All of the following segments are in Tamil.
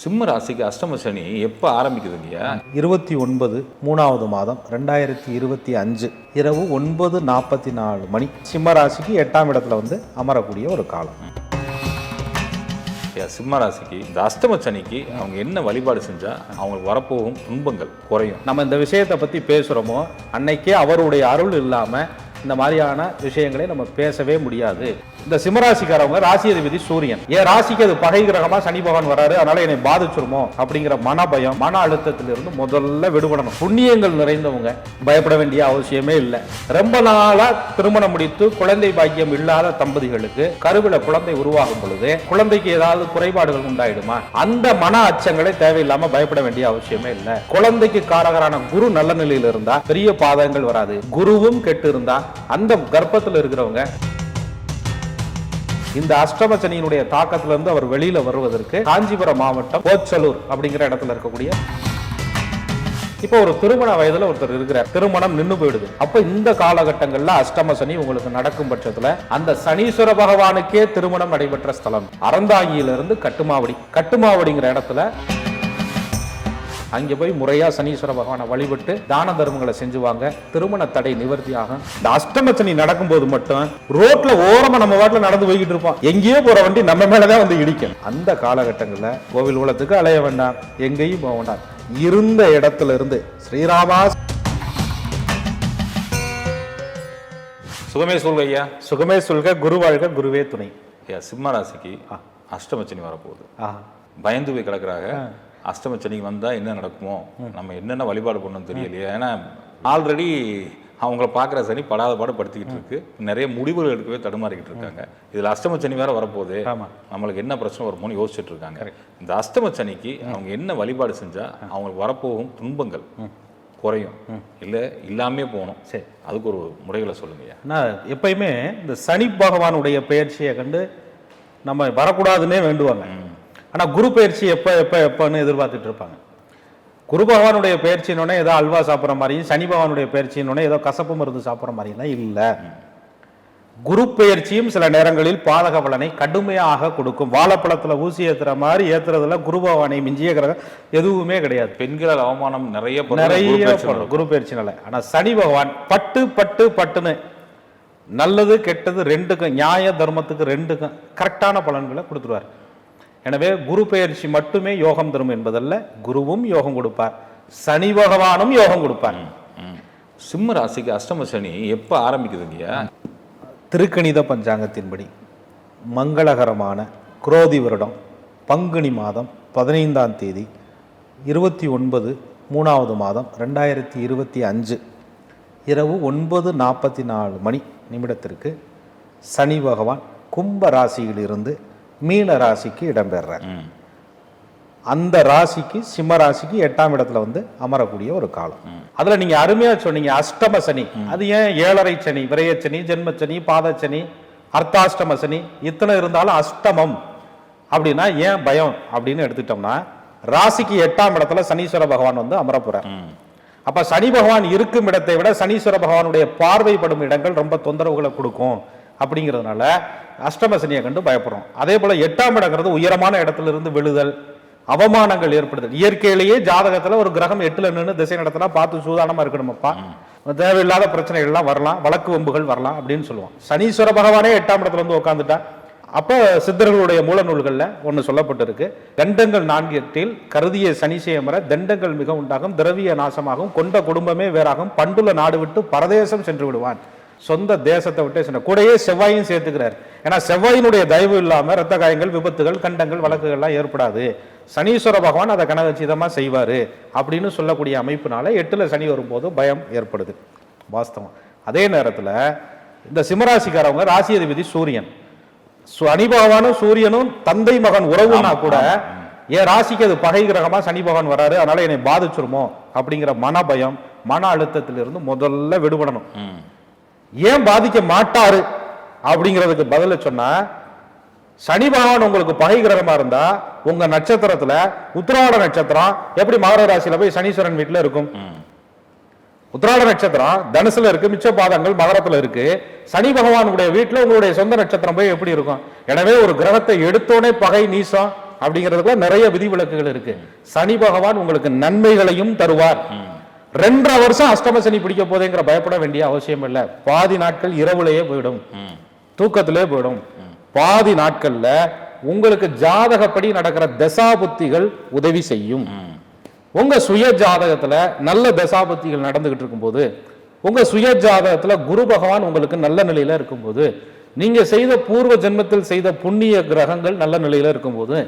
சிம்ம ராசிக்கு அஷ்டம சனி எப்போ ஆரம்பிக்குதுங்கய்யா? இருபத்தி ஒன்பது மூணாவது மாதம் ரெண்டாயிரத்தி இருபத்தி அஞ்சு இரவு ஒன்பது நாற்பத்தி நாலு மணி. சிம்ம ராசிக்கு எட்டாம் இடத்துல வந்து அமரக்கூடிய ஒரு காலம். சிம்ம ராசிக்கு இந்த அஷ்டம சனிக்கு அவங்க என்ன வழிபாடு செஞ்சா அவங்களுக்கு வரப்போகும் துன்பங்கள் குறையும்? நம்ம இந்த விஷயத்தை பற்றி பேசுகிறோமோ அன்னைக்கே அவருடைய அருள் இல்லாமல் இந்த மாதிரியான விஷயங்களை நம்ம பேசவே முடியாது. இந்த சிம்மராசிக்காரவங்க ராசி அதிபதி சூரியன். என் ராசிக்கு அது பகை கிரகமா சனி பகவான் வராரு அதனால என்னை பாதிச்சிருமோ அப்படிங்கிற மன பயம் மன அழுத்தத்திலிருந்து முதல்ல விடுபடணும். புண்ணியங்கள் நிறைந்தவங்க பயப்பட வேண்டிய அவசியமே இல்லை. ரொம்ப நாளா திருமணம் முடித்து குழந்தை பாக்கியம் இல்லாத தம்பதிகளுக்கு கருவில குழந்தை உருவாகும் பொழுது குழந்தைக்கு ஏதாவது குறைபாடுகள் உண்டாயிடுமா? அந்த மன அச்சங்களை தேவையில்லாம பயப்பட வேண்டிய அவசியமே இல்லை. குழந்தைக்கு காரகரான குரு நல்ல நிலையில் இருந்தா பெரிய பாதகங்கள் வராது. குருவும் கெட்டு இருந்தா அந்த கர்ப்பத்தில் இருக்கிறவங்க இந்த அஷ்டம தாக்கத்திலிருந்து அவர் வெளியில வருவதற்கு காஞ்சிபுரம் மாவட்டம் போச்சலூர் அப்படிங்கிற இடத்துல இருக்கக்கூடிய இப்போ ஒரு திருமண வயதுல ஒருத்தர் இருக்கிறார். திருமணம் நின்னு போயிடுது. அப்ப இந்த காலகட்டங்கள்ல அஷ்டம சனி உங்களுக்கு நடக்கும் பட்சத்துல அந்த சனீஸ்வர பகவானுக்கே திருமணம் நடைபெற்ற ஸ்தலம். அறந்தாங்கியிலிருந்து கட்டுமாவடி கட்டுமாவடிங்கிற இடத்துல அங்கே போய் முறையா சனீஸ்வர பகவானை வழிபட்டு தான தர்மங்களை செஞ்சுவாங்க. திருமண தடை நிவர்த்தி ஆகும் இந்த அஷ்டம சனி நடக்கும்போது மட்டும் ரோட்ல ஓரமா நம்ம வாட்டில் நடந்து போய்கிட்டு இருப்போம். எங்கேயோ போற வண்டி நம்ம மேலதான் வந்து இடிக்கும். அந்த காலகட்டங்களில் கோவில் உலகத்துக்கு அலைய வேண்டாம். எங்கேயும் போக வேண்டாம். இருந்த இடத்துல இருந்து ஸ்ரீராமா சுகமே சொல்க ஐயா. சுகமே சொல்க குரு வாழ்க குருவே துணை. ஐயா சிம்ம ராசிக்கு அஷ்டம சனி வரப்போகுது. பயந்து போய் கிடக்குறாங்க. அஷ்டம சனிக்கு வந்தா என்ன நடக்குமோ? நம்ம என்னென்ன வழிபாடு பண்ணணும் தெரியலையே. ஏன்னா ஆல்ரெடி அவங்கள பார்க்குற சனி படாத பாடு படுத்திக்கிட்டு இருக்கு. நிறைய முடிவுகள் எடுக்கவே தடுமாறிக்கிட்டு இருக்காங்க. இதுல அஷ்டம சனி வேற வரப்போகுது. நம்மளுக்கு என்ன பிரச்சனை வருமோன்னு யோசிச்சுட்டு இருக்காங்க. இந்த அஷ்டம சனிக்கு அவங்க என்ன வழிபாடு செஞ்சா அவங்களுக்கு வரப்போகும் துன்பங்கள் குறையும். இல்ல இல்லாமே போகணும். சரி. அதுக்கு ஒரு முறைகளை சொல்லுங்கய்யா நான் எப்பயுமே இந்த சனி பகவானுடைய பயிற்சியை கண்டு நம்ம வரக்கூடாதுன்னே வேண்டுவாங்க. ஆனா குரு பயிற்சி எப்ப எப்ப எப்பன்னு எதிர்பார்த்துட்டு இருப்பாங்க. குரு பகவானுடைய பயிற்சினோடனே ஏதோ அல்வா சாப்பிட்ற மாதிரியும் சனி பகவானுடைய பயிற்சினோடனே ஏதோ கசப்பு மருந்து சாப்பிட்ற மாதிரிலாம் இல்லை. குரு பெயர்ச்சியும் சில நேரங்களில் பாதக பலனை கடுமையாக கொடுக்கும். வாழைப்பழத்துல ஊசி ஏத்துற மாதிரி ஏத்துறதுல குரு பகவானை மிஞ்சிய கிரகம் எதுவுமே கிடையாது. பெண்களால் அவமானம் நிறைய நிறைய குரு பயிற்சினால. ஆனா சனி பகவான் பட்டு பட்டு பட்டுன்னு நல்லது கெட்டது ரெண்டுக்கும் நியாய தர்மத்துக்கு ரெண்டுக்கும் கரெக்டான பலன்களை கொடுத்துருவார். எனவே குரு பெயர்ச்சி மட்டுமே யோகம் தரும் என்பதல்ல குருவும் யோகம் கொடுப்பார். சனி பகவானும் யோகம் கொடுப்பார். சிம்ம ராசிக்கு அஷ்டம சனி எப்ப ஆரம்பிக்குதுங்கய்யா திருக்கணித பஞ்சாங்கத்தின்படி மங்களகரமான குரோதி வருடம் பங்குனி மாதம் பதினைந்தாம் தேதி இருபத்தி ஒன்பது மூணாவது மாதம் ரெண்டாயிரத்தி இருபத்தி அஞ்சு இரவு ஒன்பது நாற்பத்தி நாலு மணி நிமிடத்திற்கு சனி பகவான் கும்ப ராசியிலிருந்து மீன ராசிக்கு இடம்பெறார். அந்த ராசிக்கு சிம்ம ராசிக்கு எட்டாம் இடத்துல வந்து அமரக்கூடிய ஒரு காலம். அதுல நீங்க அருமையா சொன்னீங்க அஷ்டம சனி. அது ஏன் ஏழரை சனி விரயச்சனி ஜென்மச்சனி பாதச்சனி அர்த்தாஷ்டம சனி இத்தனை இருந்தாலும் அஷ்டமம் அப்படின்னா ஏன் பயம் அப்படின்னு எடுத்துட்டோம்னா ராசிக்கு எட்டாம் இடத்துல சனீஸ்வர பகவான் வந்து அமரப்புறார். அப்ப சனி பகவான் இருக்கும் இடத்தை விட சனீஸ்வர பகவானுடைய பார்வைப்படும் இடங்கள் ரொம்ப தொந்தரவுகளை கொடுக்கும். அப்படிங்கிறதுனால அஷ்டம சனியை கண்டு பயப்படுறோம். அதே போல எட்டாம் இடங்கிறது உயரமான இடத்துல இருந்து விழுதல் அவமானங்கள் ஏற்படுதல். இயற்கையிலேயே ஜாதகத்துல ஒரு கிரகம் எட்டுல நின்று திசை நடத்தினா பார்த்து சூதானமா இருக்கணுமப்பா. தேவையில்லாத பிரச்சனைகள் எல்லாம் வரலாம் வழக்கு வம்புகள் வரலாம் அப்படின்னு சொல்லுவோம். சனீஸ்வர பகவானே எட்டாம் இடத்துல வந்து உட்காந்துட்டா அப்ப சித்தர்களுடைய மூல நூல்கள்ல ஒன்று சொல்லப்பட்டிருக்கு. தண்டங்கள் நான்கியத்தில் கருதிய சனிசேமர தண்டங்கள் மிக உண்டாகும் திரவிய நாசமாகும் கொண்ட குடும்பமே வேறாகும் பண்டுல நாடு விட்டு பரதேசம் சென்று விடுவான். சொந்த தேசத்தை விட்டு சென்ற கூடயே செவ்வாயும் சேர்த்துக்கிறார். ஏன்னா செவ்வாயினுடைய தயவு இல்லாம ரத்த காயங்கள் விபத்துகள் கண்டங்கள் வழக்குகள்லாம் ஏற்படாது. சனீஸ்வர பகவான் அதை கனகச்சிதமா செய்வாரு அப்படின்னு சொல்லக்கூடிய அமைப்பினால எட்டுல சனி வரும்போது பயம் ஏற்படுது வாஸ்தவம். அதே நேரத்துல இந்த சிம்மராசிக்காரவங்க ராசி அதிபதி சூரியன். சனி பகவானும் சூரியனும் தந்தை மகன் உறவுனா கூட என் ராசிக்கு அது பகை கிரகமா சனி பகவான் வராரு அதனால என்னை பாதிச்சிருமோ அப்படிங்கிற மன பயம் மன அழுத்தத்திலிருந்து முதல்ல விடுபடணும். ஏன் பாதிக்க மாட்டாரு? அப்படிங்கிறதுக்கு பதில சொன்னா சனி பகவான் உங்களுக்கு பகை கிரகமா இருந்தா உங்க நட்சத்திரத்துல உத்திராட நட்சத்திரம் எப்படி மகர ராசியில போய் சனீஸ்வரன் வீட்டுல இருக்கும். உத்திராட நட்சத்திரம் தனுசுல இருக்கு மிச்ச பாதங்கள் மகரத்துல இருக்கு. சனி பகவானுடைய வீட்டுல உங்களுடைய சொந்த நட்சத்திரம் போய் எப்படி இருக்கும்? எனவே ஒரு கிரகத்தை எடுத்தோனே பகை நீசம் அப்படிங்கிறதுக்குள்ள நிறைய விதிவிலக்குகள் இருக்கு. சனி பகவான் உங்களுக்கு நன்மைகளையும் தருவார். ரெண்டரை வருஷம் அஷ்டம சனி பிடிக்க போதேங்கிற பயப்பட வேண்டிய அவசியம் இல்லை. பாதி நாட்கள் இரவுலயே போயிடும். தூக்கத்திலே போயிடும். பாதி நாட்கள்ல உங்களுக்கு ஜாதகப்படி நடக்கிற தசாபுத்திகள் உதவி செய்யும். உங்க சுய ஜாதகத்துல நல்ல தசாபுத்திகள் நடந்துகிட்டு இருக்கும்போது உங்க சுய ஜாதகத்துல குரு பகவான் உங்களுக்கு நல்ல நிலையில இருக்கும்போது நீங்க செய்த பூர்வ ஜென்மத்தில் செய்த புண்ணிய கிரகங்கள் நல்ல நிலையில இருக்கும்போது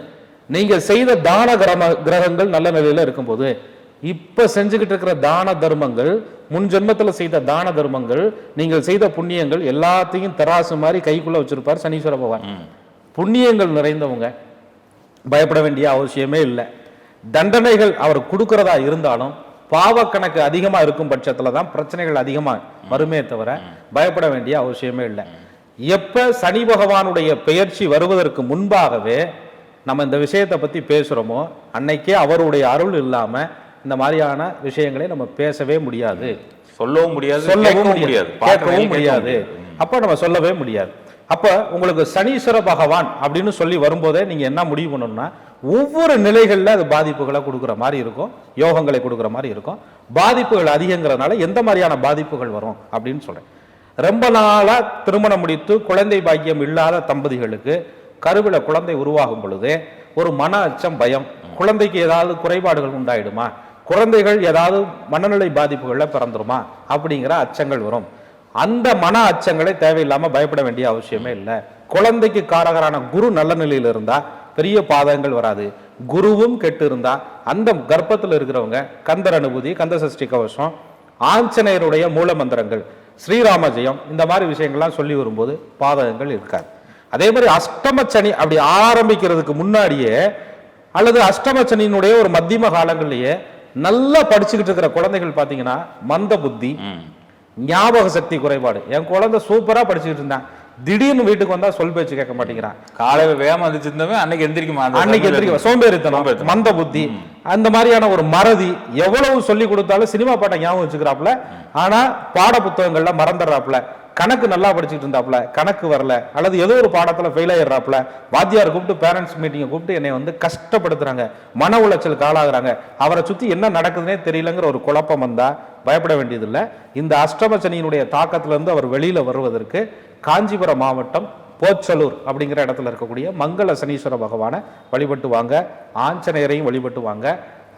நீங்க செய்த தான கிரம கிரகங்கள் நல்ல நிலையில இருக்கும்போது இப்ப செஞ்சுக்கிட்டு இருக்கிற தான தர்மங்கள் முன் ஜென்மத்துல செய்த தான தர்மங்கள் நீங்கள் செய்த புண்ணியங்கள் எல்லாத்தையும் தராசு மாதிரி கைக்குள்ள வச்சிருப்பார் சனீஸ்வர பகவான். புண்ணியங்கள் நிறைந்தவங்க. பயப்பட வேண்டிய அவசியமே இல்லை. தண்டனைகள் அவர் கொடுக்கறதா இருந்தாலும் பாவக்கணக்கு அதிகமா இருக்கும் பட்சத்துல தான் பிரச்சனைகள் அதிகமா வருமே தவிர பயப்பட வேண்டிய அவசியமே இல்லை. எப்ப சனி பகவானுடைய பெயர்ச்சி வருவதற்கு முன்பாகவே நம்ம இந்த விஷயத்தை பத்தி பேசுறோமோ அன்னைக்கே அவருடைய அருள் இல்லாம இந்த மாதிரியான விஷயங்களை நம்ம பேசவே முடியாது. சொல்லவும் முடியாது சொல்லவும் முடியாது. கேட்கவும் முடியாது. அப்ப நம்ம சொல்லவே முடியாது. அப்ப உங்களுக்கு சனீஸ்வர பகவான் அப்படின்னு சொல்லி வரும்போதே நீங்க என்ன முடிவு பண்ணணும்னா ஒவ்வொரு நிலைகள்ல அது பாதிப்புகளை கொடுக்குற மாதிரி இருக்கும் யோகங்களை கொடுக்குற மாதிரி இருக்கும். பாதிப்புகள் அதிகங்கிறதுனால எந்த மாதிரியான பாதிப்புகள் வரும் அப்படின்னு சொல்றேன். ரொம்ப நாளா திருமணம் முடித்து குழந்தை பாக்கியம் இல்லாத தம்பதிகளுக்கு கருவில குழந்தை உருவாகும் பொழுது ஒரு மன அச்சம் பயம் குழந்தைக்கு ஏதாவது குறைபாடுகள் உண்டாயிடுமா? குழந்தைகள் ஏதாவது மனநிலை பாதிப்புகளில் பிறந்துருமா? அப்படிங்கிற அச்சங்கள் வரும். அந்த மன அச்சங்களை தேவையில்லாமல் பயப்பட வேண்டிய அவசியமே இல்லை. குழந்தைக்கு காரகரான குரு நல்ல நிலையில் இருந்தால் பெரிய பாதகங்கள் வராது. குருவும் கெட்டு இருந்தால் அந்த கர்ப்பத்தில் இருக்கிறவங்க கந்தர் அனுபூதி கந்த சஷ்டி கவசம் ஆஞ்சநேயருடைய மூல மந்திரங்கள் ஸ்ரீராமஜெயம் இந்த மாதிரி விஷயங்கள்லாம் சொல்லி வரும்போது பாதகங்கள் இருக்காது. அதே மாதிரி அஷ்டமச்சனி சனி அப்படி ஆரம்பிக்கிறதுக்கு முன்னாடியே அல்லது அஷ்டமச்சனியினுடைய ஒரு மத்தியம காலங்கள்லேயே நல்லா படிச்சுக்கிட்டு இருக்கிற குழந்தைகள் பாத்தீங்கன்னா மந்த புத்தி ஞாபக சக்தி குறைபாடு. என் குழந்தை சூப்பரா படிச்சுக்கிட்டு இருந்தான். திடீர்னு வீட்டுக்கு வந்தா சொல் பேச்சு கேட்க மாட்டேங்கிறான். காலையில வேகமா எந்திரிச்சிருந்தவன் அன்னைக்கு எந்திரிக்குமா? அன்னைக்கு எந்திரிக்க சோம்பேறித்தனம் சோம்பேறித்தனம். மந்த புத்தி அந்த மாதிரியான ஒரு மறதி எவ்வளவு சொல்லி கொடுத்தாலும் சினிமா பாட்டை ஞாபகம் வச்சுக்கிறாப்புல. ஆனா பாட புத்தகங்கள்ல மறந்துடுறாப்புல. கணக்கு நல்லா படிச்சுட்டு இருந்தாப்புல கணக்கு வரல அல்லது ஏதோ ஒரு பாடத்தில் ஃபெயில் ஆயிடுறாப்புல வாத்தியார் கூப்பிட்டு பேரண்ட்ஸ் மீட்டிங்கை கூப்பிட்டு என்னை வந்து கஷ்டப்படுத்துறாங்க மன உளைச்சல் ஆளாகிறாங்க. அவரை சுற்றி என்ன நடக்குதுன்னே தெரியலங்கிற ஒரு குழப்பம் வந்தால் பயப்பட வேண்டியதில்லை. இந்த அஷ்டம சனியினுடைய தாக்கத்திலேருந்து அவர் வெளியில் வருவதற்கு காஞ்சிபுரம் மாவட்டம் போச்சலூர் அப்படிங்கிற இடத்துல இருக்கக்கூடிய மங்கள சனீஸ்வர பகவானை வழிபட்டு வாங்க ஆஞ்சநேயரையும் வழிபட்டு வாங்க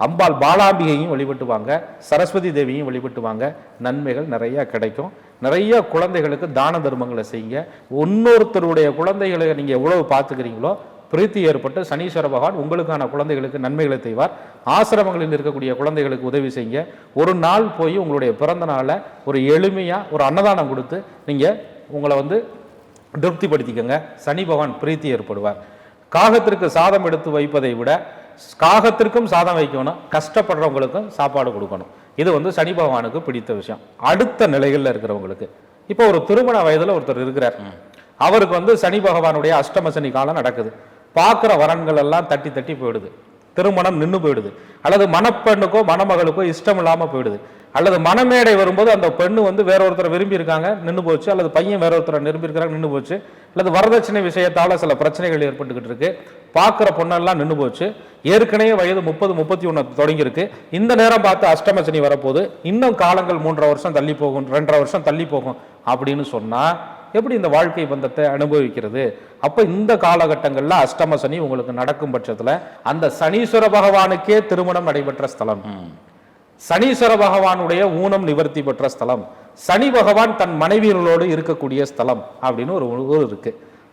அம்பாள் பாலாம்பிகையும் வழிபட்டு வாங்க சரஸ்வதி தேவியும் வழிபட்டு வாங்க. நன்மைகள் நிறையா கிடைக்கும். நிறைய குழந்தைகளுக்கு தான தர்மங்களை செய்யுங்க. இன்னொருத்தருடைய குழந்தைகளை நீங்கள் எவ்வளவு பார்த்துக்கிறீங்களோ பிரீத்தி ஏற்பட்டு சனீஸ்வர பகவான் உங்களுக்கான குழந்தைகளுக்கு நன்மைகளை செய்வார். ஆசிரமங்களில் இருக்கக்கூடிய குழந்தைகளுக்கு உதவி செய்யுங்க. ஒரு நாள் போய் உங்களுடைய பிறந்த நாளை ஒரு எளிமையாக ஒரு அன்னதானம் கொடுத்து நீங்கள் உங்களை வந்து திருப்திப்படுத்திக்கோங்க. சனி பகவான் பிரீத்தி ஏற்படுவார். காகத்திற்கு சாதம் எடுத்து வைப்பதை விட காகத்திற்கும் சாதம் வைக்கணும். கஷ்டப்படுறவங்களுக்கும் சாப்பாடு கொடுக்கணும். இது வந்து சனி பகவானுக்கு பிடித்த விஷயம். அடுத்த நிலைகள்ல இருக்கிறவங்களுக்கு. இப்போ ஒரு திருமண வயதுல ஒருத்தர் இருக்கிறார். அவருக்கு வந்து சனி பகவானுடைய அஷ்டம சனி காலம் நடக்குது. பார்க்குற வரன்கள் எல்லாம் தட்டி தட்டி போயிடுது. திருமணம் நின்று போயிடுது. அல்லது மணப்பெண்ணுக்கோ மணமகளுக்கோ இஷ்டம் இல்லாமல் போயிடுது. அல்லது மணமேடை வரும்போது அந்த பெண்ணு வந்து வேற ஒருத்தரை விரும்பி இருக்காங்க நின்று போச்சு. அல்லது பையன் வேற ஒருத்தரை விரும்பி இருக்கிறாங்க நின்று போச்சு. அல்லது வரதட்சணை விஷயத்தால் சில பிரச்சனைகள் ஏற்பட்டுக்கிட்டு இருக்கு. பார்க்குற பொண்ணெல்லாம் நின்று போச்சு. ஏற்கனவே வயது முப்பது முப்பத்தி ஒன்று தொடங்கியிருக்கு. இந்த நேரம் பார்த்து அஷ்டமசனி வரப்போகுது. இன்னும் காலங்கள் மூன்றரை வருஷம் தள்ளி போகும் ரெண்டரை வருஷம் தள்ளி போகும் அப்படின்னு சொன்னால் எப்படி இந்த வாழ்க்கை பந்தத்தை அனுபவிக்கிறது? அப்ப இந்த காலகட்டங்கள்ல அஷ்டம சனி உங்களுக்கு நடக்கும் பட்சத்துல அந்த சனீஸ்வர பகவானுக்கே திருமணம் நடைபெற்ற ஸ்தலம். சனீஸ்வர பகவானுடைய ஊனம் நிவர்த்தி பெற்ற ஸ்தலம். சனி பகவான் தன் மனைவியர்களோடு இருக்கக்கூடிய ஸ்தலம் அப்படின்னு ஒரு ஊர் இருக்கு.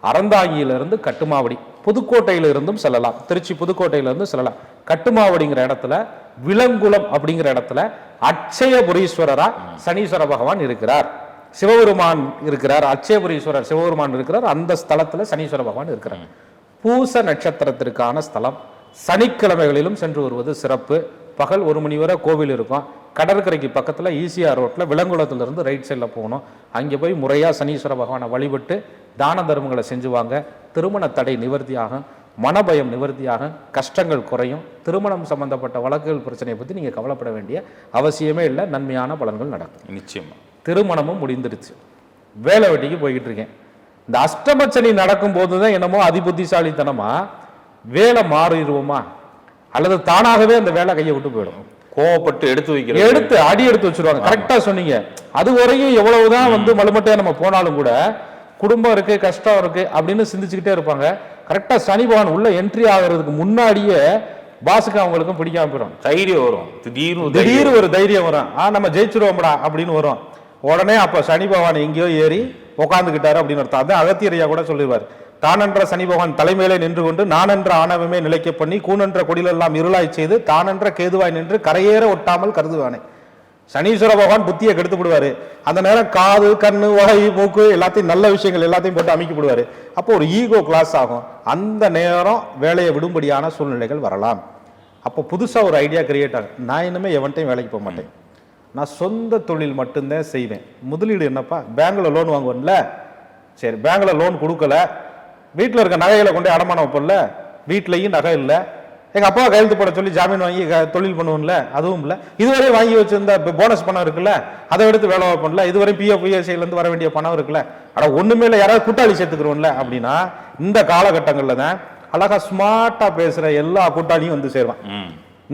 அறந்தாங்கியிலிருந்து கட்டுமாவடி புதுக்கோட்டையில இருந்தும் செல்லலாம். திருச்சி புதுக்கோட்டையில இருந்து செல்லலாம். கட்டுமாவடிங்கிற இடத்துல விலங்குளம் அப்படிங்கிற இடத்துல அட்சயபுரீஸ்வரரா சனீஸ்வர பகவான் இருக்கிறார். சிவபெருமான் இருக்கிறார் அச்சேபுரீஸ்வரர் சிவபெருமான் இருக்கிறார் அந்த ஸ்தலத்தில் சனீஸ்வர பகவான் இருக்கிறாங்க. பூச நட்சத்திரத்திற்கான ஸ்தலம். சனிக்கிழமைகளிலும் சென்று வருவது சிறப்பு. பகல் ஒரு மணி வரை கோவில் இருக்கும். கடற்கரைக்கு பக்கத்தில் ஈசிஆர் ரோட்டில் விலங்குளத்துலேருந்து ரைட் சைடில் போகணும். அங்கே போய் முறையாக சனீஸ்வர பகவானை வழிபட்டு தான தர்மங்களை செஞ்சுவாங்க. திருமண தடை நிவர்த்தியாகும். மனபயம் நிவர்த்தியாகும். கஷ்டங்கள் குறையும். திருமணம் சம்பந்தப்பட்ட வழக்குகள் பிரச்சனையை பற்றி நீங்கள் கவலைப்பட வேண்டிய அவசியமே இல்லை. நன்மையான பலன்கள் நடக்கும். நிச்சயமாக திருமணமும் முடிந்துடுச்சு. வேலை வெட்டிக்கு போய்கிட்டு இருக்கேன். இந்த அஷ்டமச்சனி நடக்கும் போது தான் என்னமோ அதிபுத்திசாலித்தனமா வேலை மாறிடுவோமா? அல்லது தானாகவே அந்த வேலை கையை விட்டு போயிடும். கோவப்பட்டு எடுத்து வைக்கிறது. எடுத்து அடி எடுத்து வச்சிருவாங்க. கரெக்டா சொன்னீங்க. அது வரையும் எவ்வளவுதான் வந்து மலுமட்டையா நம்ம போனாலும் கூட குடும்பம் இருக்கு கஷ்டம் இருக்கு அப்படின்னு சிந்திச்சுக்கிட்டே இருப்பாங்க. கரெக்டா சனி பகவான் உள்ள என்ட்ரி ஆகுறதுக்கு முன்னாடியே பாஸுக்கு அவங்களுக்கும் பிடிக்காம போயிடும். தைரியம் வரும். திடீர்னு திடீர்னு ஒரு தைரியம் வரும். ஆ நம்ம ஜெயிச்சிருவோம்டா அப்படின்னு வரும். உடனே அப்போ சனி பகவான் எங்கேயோ ஏறி உட்காந்துக்கிட்டாரு அப்படின்னு அர்த்தம். அதான் அகத்தியரையா கூட சொல்லிடுவார். தானென்ற சனி பகவான் தலைமையிலே நின்று கொண்டு நானென்ற ஆணவமே நிலைக்க பண்ணி கூனென்ற கொடிலெல்லாம் இருளாய் செய்து தானென்ற கேதுவாய் நின்று கரையேற ஒட்டாமல் கருதுவானே. சனீஸ்வர பகவான் புத்தியை கெடுத்து விடுவாரு. அந்த நேரம் காது கண்ணு வாய் மூக்கு எல்லாத்தையும் நல்ல விஷயங்கள் எல்லாத்தையும் போட்டு அமைக்கப்படுவாரு அப்போ ஒரு ஈகோ கிளாஸ் ஆகும். அந்த நேரம் வேலையை விடும்படியான சூழ்நிலைகள் வரலாம். அப்போ புதுசாக ஒரு ஐடியா கிரியேட் ஆகும். நான் இன்னுமே எவன்ட்டையும் வேலைக்கு போக மாட்டேன். நான் சொந்த தொழில் மட்டும்தான் செய்வேன். முதலீடு என்னப்பா? பேங்க்ல லோன் வாங்குவேன்ல. சரி பேங்க்ல லோன் கொடுக்கல. வீட்டில் இருக்க நகைகளை கொண்டு அடமானம் வைப்போம்ல வீட்லயும் நகை இல்லை. எங்க அப்பா கையெழுத்து போட சொல்லி ஜாமீன் வாங்கி தொழில் பண்ணுவோம்ல அதுவும் இல்லை. இதுவரை வாங்கி வச்சிருந்த போனஸ் பணம் இருக்குல்ல அதை எடுத்து வேலை வைப்போம்ல இதுவரை பிஎஃப் இருந்து வர வேண்டிய பணம் இருக்குல்ல. அட ஒண்ணுமே இல்லை. யாராவது கூட்டாளி சேர்த்துக்கிறோம்ல அப்படின்னா இந்த காலகட்டங்கள்ல தான் அழகா ஸ்மார்ட்டா பேசுற எல்லா கூட்டாளியும் வந்து சேருவான்.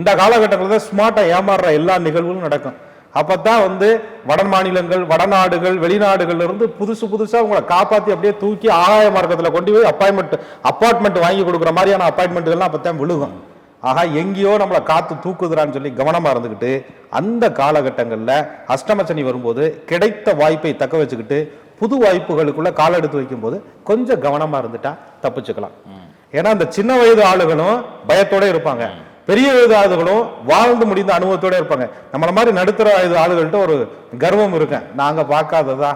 இந்த காலகட்டங்களில் தான் ஸ்மார்ட்டா ஏமாறுற எல்லா நிகழ்வுகளும் நடக்கும். அப்பதான் வந்து வட மாநிலங்கள் வடநாடுகள் வெளிநாடுகள்ல இருந்து புதுசு புதுசா உங்களை காப்பாத்தி அப்படியே தூக்கி ஆகாய மார்க்கத்துல கொண்டு போய் அப்பாயின்மெண்ட் அப்பார்ட்மெண்ட் வாங்கி கொடுக்குற மாதிரியான அப்பாயின்மெண்ட்கள்லாம் அப்பதான் விழுகும். ஆகா எங்கேயோ நம்மளை காத்து தூக்குதுறான்னு சொல்லி கவனமா இருந்துக்கிட்டு அந்த காலகட்டங்கள்ல அஷ்டம சனி வரும்போது கிடைத்த வாய்ப்பை தக்க வச்சுக்கிட்டு புது வாய்ப்புகளுக்குள்ள கால் எடுத்து வைக்கும்போது கொஞ்சம் கவனமா இருந்துட்டா தப்பிச்சுக்கலாம். ஏன்னா அந்த சின்ன வயது ஆளுகளும் பயத்தோட இருப்பாங்க. பெரிய வயது ஆளுகளும் வாழ்ந்து முடிந்த அனுபவத்தோட இருப்பாங்க. நம்மளை மாதிரி நடுத்தர இது ஆளுகள்கிட்ட ஒரு கர்வம் இருக்கேன் நாங்கள் பார்க்காததா?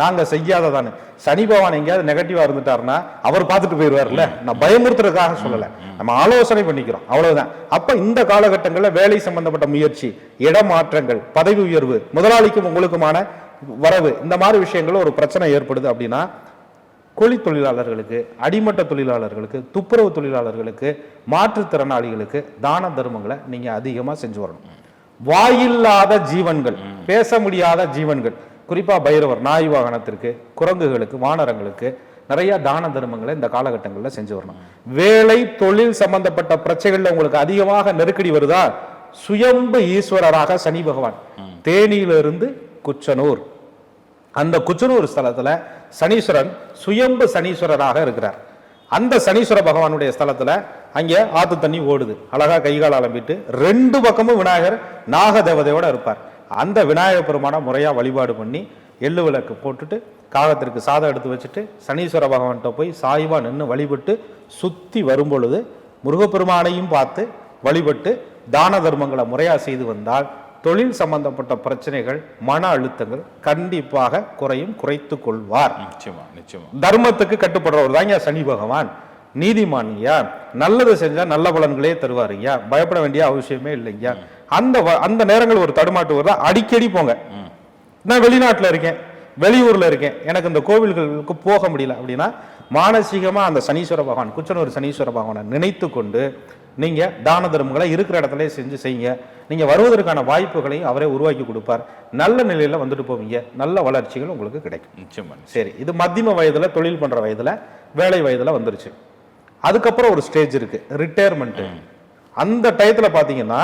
நாங்கள் செய்யாததான்னு. சனி பகவான் எங்கேயாவது நெகட்டிவாக இருந்துட்டாருன்னா அவர் பார்த்துட்டு போயிடுவார்ல நான் பயமுறுத்துறதுக்காக சொல்லலை. நம்ம ஆலோசனை பண்ணிக்கிறோம். அவ்வளவுதான். அப்போ இந்த காலகட்டங்களில் வேலை சம்பந்தப்பட்ட முயற்சி இடமாற்றங்கள் பதவி உயர்வு முதலாளிக்கும் உங்களுக்குமான வரவு இந்த மாதிரி விஷயங்கள்ல ஒரு பிரச்சனை ஏற்படுது அப்படின்னா கூலி தொழிலாளர்களுக்கு அடிமட்ட தொழிலாளர்களுக்கு துப்புரவு தொழிலாளர்களுக்கு மாற்றுத்திறனாளிகளுக்கு தான தர்மங்களை நீங்க அதிகமா செஞ்சு வரணும். வாயில்லாத ஜீவன்கள் பேச முடியாத ஜீவன்கள் குறிப்பா பைரவர் நாய் வாகனத்திற்கு குரங்குகளுக்கு வானரங்களுக்கு நிறைய தான தர்மங்களை இந்த காலகட்டங்களில் செஞ்சு வரணும். வேலை தொழில் சம்பந்தப்பட்ட பிரச்சனைகள்ல உங்களுக்கு அதிகமாக நெருக்கடி வருதா? சுயம்பு ஈஸ்வரராக சனி பகவான். தேனியிலிருந்து குச்சனூர். அந்த குச்சனூர் ஸ்தலத்தில் சனீஸ்வரன் சுயம்பு சனீஸ்வரராக இருக்கிறார். அந்த சனீஸ்வர பகவானுடைய ஸ்தலத்தில் அங்கே ஆத்து தண்ணி ஓடுது. அழகாக கைகால் அலம்பிட்டு ரெண்டு பக்கமும் விநாயகர் நாக தேவதையோடு இருப்பார். அந்த விநாயகர் பெருமான முறையாக வழிபாடு பண்ணி எள்ளு விளக்கு போட்டுட்டு காகத்திற்கு சாதம் எடுத்து வச்சுட்டு சனீஸ்வர பகவான்கிட்ட போய் சாய்வாக நின்று வழிபட்டு சுற்றி வரும் பொழுது முருகப்பெருமானையும் பார்த்து வழிபட்டு தான தர்மங்களை முறையாக செய்து வந்தால் தொழில் சம்பந்தப்பட்ட பிரச்சனைகள் மன அழுத்தங்கள் கண்டிப்பாக குறையும் குறைத்து கொள்வார். நிச்சயமா நிச்சயமா. தர்மத்துக்கு கட்டுப்படுறவர் தாங்க சனி பகவான். நீதிமான் ஐயா. நல்லது செஞ்சா நல்ல பலன்களே தருவார் ஐயா. பயப்பட வேண்டிய அவசியமே இல்லைங்க அந்த அந்த நேரங்கள் ஒரு தடுமாட்டு வருதா? அடிக்கடி போங்க. நான் வெளிநாட்டுல இருக்கேன். வெளியூர்ல இருக்கேன். எனக்கு இந்த கோவில்களுக்கு போக முடியல அப்படின்னா மானசீகமா அந்த சனீஸ்வர பகவான் குச்சனூர் சனீஸ்வர பகவானை நினைத்து கொண்டு நீங்க தான தர்மங்களை இருக்கிற இடத்துல செஞ்சு செய்யுங்க. நீங்க வருவதற்கான வாய்ப்புகளையும் அவரே உருவாக்கி கொடுப்பார். நல்ல நிலையில வந்துட்டு போவீங்க. நல்ல வளர்ச்சிகள் உங்களுக்கு கிடைக்கும். நிச்சயமா சரி இது மத்தியம வயதுல தொழில் பண்ற வயதுல வேலை வயதுல வந்துருச்சு. அதுக்கப்புறம் ஒரு ஸ்டேஜ் இருக்கு ரிட்டையர்மெண்ட் அந்த டயத்துல பாத்தீங்கன்னா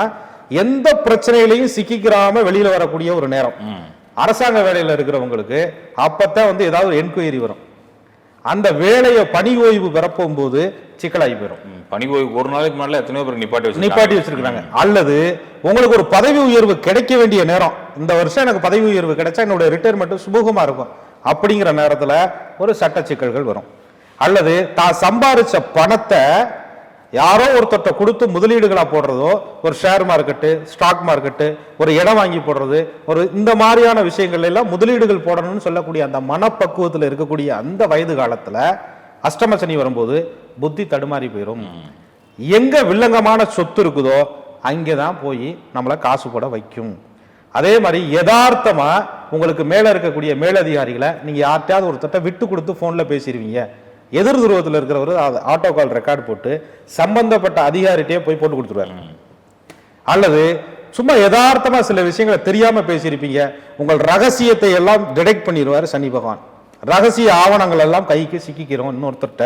எந்த பிரச்சனையிலையும் சிக்கிக்கிறாம வெளியில வரக்கூடிய ஒரு நேரம். அரசாங்க வேலையில இருக்கிறவங்களுக்கு அப்பத்தான் வந்து ஏதாவது என்கொயரி வரும். அந்த வேலையை பணி ஓய்வு பெறப்போகும்போது சிக்கலாகி போயிடும் பணி ஓய்வு ஒரு நாளைக்கு முன்னாடி எத்தனையோ பேர் நிப்பாட்டி வச்சு நிப்பாட்டி வச்சிருக்காங்க அல்லது உங்களுக்கு ஒரு பதவி உயர்வு கிடைக்க வேண்டிய நேரம். இந்த வருஷம் எனக்கு பதவி உயர்வு கிடைச்சா என்னோட ரிட்டையர்மெண்ட் சுமூகமா இருக்கும். அப்படிங்கிற நேரத்துல ஒரு சட்ட சிக்கல்கள் வரும். அல்லது தான் சம்பாரிச்ச பணத்தை யாரோ ஒருத்தர்ட்ட கொடுத்து முதலீடுகளா போடுறதோ ஒரு ஷேர் மார்க்கெட்டு ஸ்டாக் மார்க்கெட்டு ஒரு இடம் வாங்கி போடுறது ஒரு இந்த மாதிரியான விஷயங்கள்ல எல்லாம் முதலீடுகள் போடணும்னு சொல்லக்கூடிய அந்த மனப்பக்குவத்துல இருக்கக்கூடிய அந்த வயது காலத்துல அஷ்டம சனி வரும்போது புத்தி தடுமாறி போயிடும் எங்க வில்லங்கமான சொத்து இருக்குதோ அங்கதான் போய் நம்மளை காசு போட வைக்கும். அதே மாதிரி யதார்த்தமா உங்களுக்கு மேல இருக்கக்கூடிய மேலதிகாரிகளை நீங்க யார்கிட்டயாவது ஒருத்தட்ட விட்டு கொடுத்து போன்ல பேசிடுவீங்க எதிர் துருவத்தில் இருக்கிறவர் ஆட்டோ கால் ரெக்கார்ட் போட்டு சம்பந்தப்பட்ட அதிகாரிட்டே போய் போட்டு கொடுத்துருவாரு. அல்லது சும்மா யதார்த்தமா சில விஷயங்களை தெரியாம பேசியிருப்பீங்க. உங்கள் ரகசியத்தை எல்லாம் டிடெக்ட் பண்ணிடுவார் சனி பகவான். ரகசிய ஆவணங்கள் எல்லாம் கைக்கு சிக்கிக்கிறோம் இன்னொருத்தர்ட்ட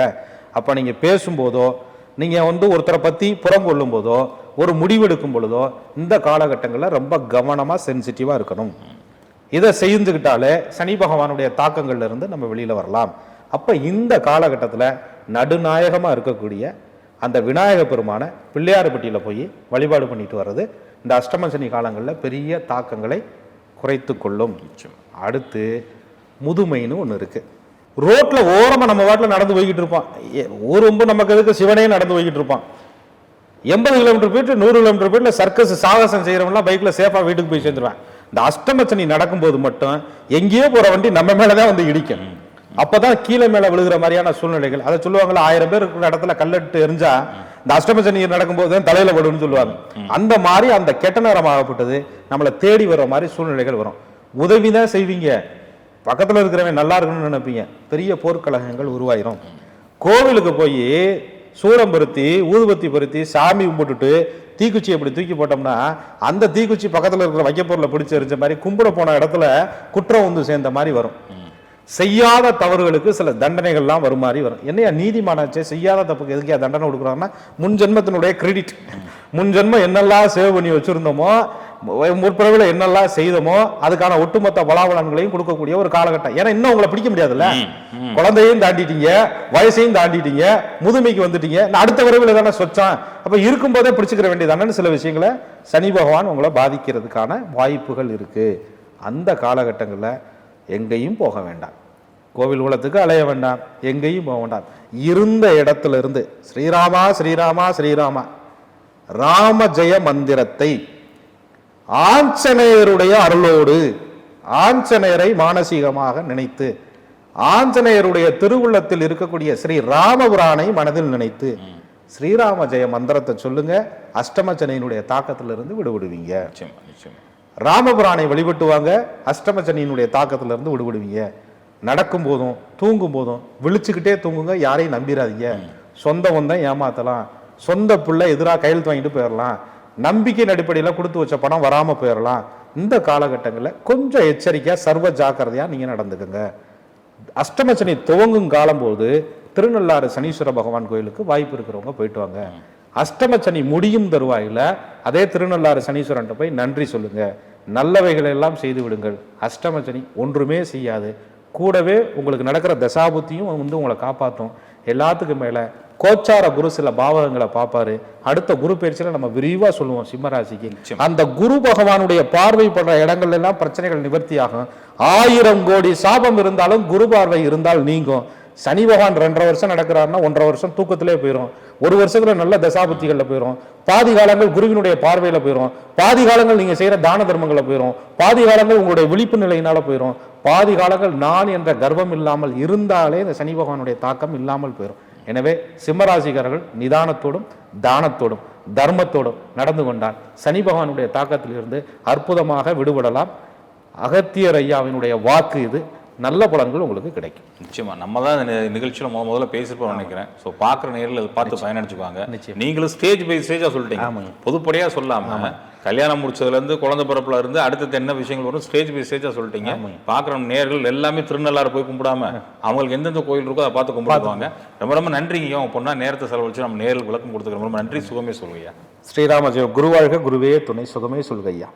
அப்ப நீங்க பேசும்போதோ நீங்க வந்து ஒருத்தரை பத்தி புறம் கொள்ளும் போதோ ஒரு முடிவெடுக்கும் பொழுதோ இந்த காலகட்டங்களில் ரொம்ப கவனமா சென்சிட்டிவா இருக்கணும். இதை செய்துக்கிட்டாலே சனி பகவானுடைய தாக்கங்கள்ல இருந்து நம்ம வெளியில வரலாம். அப்போ இந்த காலகட்டத்தில் நடுநாயகமாக இருக்கக்கூடிய அந்த விநாயக பெருமான பிள்ளையார்பட்டியில் போய் வழிபாடு பண்ணிட்டு வர்றது இந்த அஷ்டமசனி காலங்களில் பெரிய தாக்கங்களை குறைத்து கொள்ளும். அடுத்து முதுமைன்னு ஒன்று இருக்குது ரோட்டில் ஓரமாக நம்ம வாட்டில் நடந்து போய்கிட்டு இருப்பான் ஏ- ஊர் நமக்கு எதுக்கு சிவனே நடந்து போய்கிட்டு இருப்பான். எண்பது கிலோமீட்டர் போயிட்டு நூறு கிலோமீட்டர் போயிட்டு சர்க்கஸ் சாகசம் செய்கிறவங்களாம் பைக்கில் சேஃபாக வீட்டுக்கு போய் சேர்ந்துருவேன். இந்த அஷ்டமச்சனி நடக்கும்போது மட்டும் எங்கேயோ போகிற வண்டி நம்ம மேலே தான் வந்து இடிக்கும். அப்பதான் கீழே மேல விழுகிற மாதிரியான சூழ்நிலைகள். அதை சொல்லுவாங்களா ஆயிரம் பேர் இருக்கிற இடத்துல கல்லெட்டு எரிஞ்சா இந்த அஷ்டமச்சனி நடக்கும்போது தான் தலையில படுன்னு சொல்லுவாங்க. அந்த மாதிரி அந்த கெட்ட நேரம் ஆகப்பட்டது நம்மளை தேடி வர்ற மாதிரி சூழ்நிலைகள் வரும். உதவி தான் செய்வீங்க. பக்கத்துல இருக்கிறவன் நல்லா இருக்கணும்னு நினைப்பீங்க. பெரிய போர்க்கழகங்கள் உருவாயிரும். கோவிலுக்கு போய் சூடம் பருத்தி ஊதுபத்தி பருத்தி சாமி கும்பிட்டுட்டு தீக்குச்சி அப்படி தூக்கி போட்டோம்னா அந்த தீக்குச்சி பக்கத்துல இருக்கிற வைக்கப்பொருளை பிடிச்சி எரிஞ்ச மாதிரி கும்பிட போன இடத்துல குற்றம் வந்து சேர்ந்த மாதிரி வரும். செய்யாத தவறுகளுக்கு சில தண்டனைகள்லாம் வரும் மாதிரி வரும். என்னையா நீதிமானாச்சே? செய்யாத தப்புக்கு எதுக்கே தண்டனை கொடுக்குறாங்கன்னா முன் ஜென்மத்தினுடைய கிரெடிட் முன் ஜென்மம் என்னெல்லாம் சேவ் பண்ணி வச்சிருந்தோமோ முற்பிறவில என்னெல்லாம் செய்தோமோ அதுக்கான ஒட்டுமொத்த பலாபலன்களையும் கொடுக்கக்கூடிய ஒரு காலகட்டம். ஏன்னா இன்னும் உங்களை பிடிக்க முடியாதுல்ல? குழந்தையும் தாண்டிட்டீங்க வயசையும் தாண்டிட்டீங்க முதுமைக்கு வந்துட்டீங்க நான் அடுத்த விரைவில் தானே சொச்சான் அப்ப இருக்கும்போதே பிடிச்சுக்கிற வேண்டியதானே சில விஷயங்களை சனி பகவான் உங்களை பாதிக்கிறதுக்கான வாய்ப்புகள் இருக்கு. அந்த காலகட்டங்களில் எங்கேயும் போக வேண்டாம். கோவில் குளத்துக்கு அலைய வேண்டாம். எங்கேயும் போக வேண்டாம். இருந்த இடத்துல இருந்து ஸ்ரீராமா ஸ்ரீராமா ஸ்ரீராமா ராம ஜெய மந்திரத்தை ஆஞ்சநேயருடைய அருளோடு ஆஞ்சநேயரை மானசீகமாக நினைத்து ஆஞ்சநேயருடைய திருவுள்ளத்தில் இருக்கக்கூடிய ஸ்ரீ ராமபுரானை மனதில் நினைத்து ஸ்ரீராம ஜெய மந்திரத்தை சொல்லுங்க அஷ்டமச்சனையினுடைய தாக்கத்திலிருந்து விடுபடுவீங்க. ராமபுராணை வழிபட்டுவாங்க. அஷ்டமச்சனியினுடைய தாக்கத்திலிருந்து விடுபடுவீங்க. நடக்கும் போதும் தூங்கும் போதும் விழிச்சுக்கிட்டே தூங்குங்க யாரையும் நம்பிடாதீங்க சொந்த வந்தம் ஏமாத்தலாம். சொந்த பிள்ளை எதிராக கையெழுத்து வாங்கிட்டு போயிடலாம் நம்பிக்கையின் அடிப்படையில் கொடுத்து வச்ச பணம் வராமல் போயிடலாம் இந்த காலகட்டங்களில் கொஞ்சம் எச்சரிக்கையாக சர்வ ஜாக்கிரதையாக நீங்கள் நடந்துக்குங்க. அஷ்டமச்சனி துவங்கும் காலம்போது திருநள்ளாறு சனீஸ்வர பகவான் கோயிலுக்கு வாய்ப்பு இருக்கிறவங்க போயிட்டு வாங்க. அஷ்டமச்சனி முடியும் தருவாயில அதே திருநள்ளாறு சனீஸ்வரன்ட்ட போய் நன்றி சொல்லுங்க. நல்லவைகளை எல்லாம் செய்து விடுங்கள். அஷ்டமச்சனி ஒன்றுமே செய்யாது. கூடவே உங்களுக்கு நடக்கிற தசாபுத்தியும் வந்து உங்களை காப்பாற்றும் எல்லாத்துக்கும் மேல கோச்சார குரு சில பாவகங்களை பார்ப்பாரு. அடுத்த குரு பயிற்சியில நம்ம விரிவா சொல்லுவோம் சிம்மராசிக்கு. அந்த குரு பகவானுடைய பார்வை படுற இடங்கள்ல எல்லாம் பிரச்சனைகள் நிவர்த்தி ஆகும் ஆயிரம் கோடி சாபம் இருந்தாலும் குரு பார்வை இருந்தால் நீங்கும். சனி பகவான் ரெண்டரை வருஷம் நடக்கிறாருன்னா ஒன்றரை வருஷம் தூக்கத்திலே போயிடும் ஒரு வருஷத்துல நல்ல தசாபுத்திகள்ல போயிடும் பாதி காலங்கள் குருவினுடைய பார்வையில் போயிடும் பாதி காலங்கள் நீங்கள் செய்கிற தான தர்மங்களில் போயிடும் பாதி காலங்கள் உங்களுடைய விழிப்பு நிலையினால போயிடும் பாதி காலங்கள் நான் என்ற கர்வம் இல்லாமல் இருந்தாலே இந்த சனி பகவானுடைய தாக்கம் இல்லாமல் போயிடும் எனவே சிம்மராசிக்காரர்கள் நிதானத்தோடும் தானத்தோடும் தர்மத்தோடும் நடந்து கொண்டால் சனி பகவானுடைய தாக்கத்திலிருந்து அற்புதமாக விடுபடலாம். அகத்தியர் ஐயாவினுடைய வாக்கு இது. நல்ல பலன்கள் உங்களுக்கு கிடைக்கும். நிச்சயமா. நம்ம தான் இந்த நிகழ்ச்சியில முத முதல்ல பேசிருப்போம் நினைக்கிறேன். ஸோ பார்க்குற நேரில் அதை பார்த்து பயனடைச்சுப்பாங்க நிச்சயம். நீங்களும் ஸ்டேஜ் பை ஸ்டேஜா சொல்லிட்டீங்க. ஆமாங்க. பொதுப்படையா சொல்லாம கல்யாணம் முடிச்சதுல இருந்து குழந்தை பிறப்புல இருந்து அடுத்தது என்ன விஷயங்கள் வரும் ஸ்டேஜ் பை ஸ்டேஜா சொல்லிட்டீங்க. பார்க்குற நேர்கள் எல்லாமே திருநள்ளாறு போய் கும்பிடாம அவங்களுக்கு எந்தெந்த கோயில் இருக்கோ அதை பார்த்து கும்பிடுவாங்க. ரொம்ப ரொம்ப நன்றிங்க உங்க பொண்ணா நேரத்தை செலவழிச்சு நம்ம நேரில் விளக்கம் கொடுத்துக்கிறோம். ரொம்ப நன்றி. சுகமே சொல்லுங்க ஸ்ரீராம ஜெயம் குருவாழ்க குருவே துணை சுகமே சொல்கையா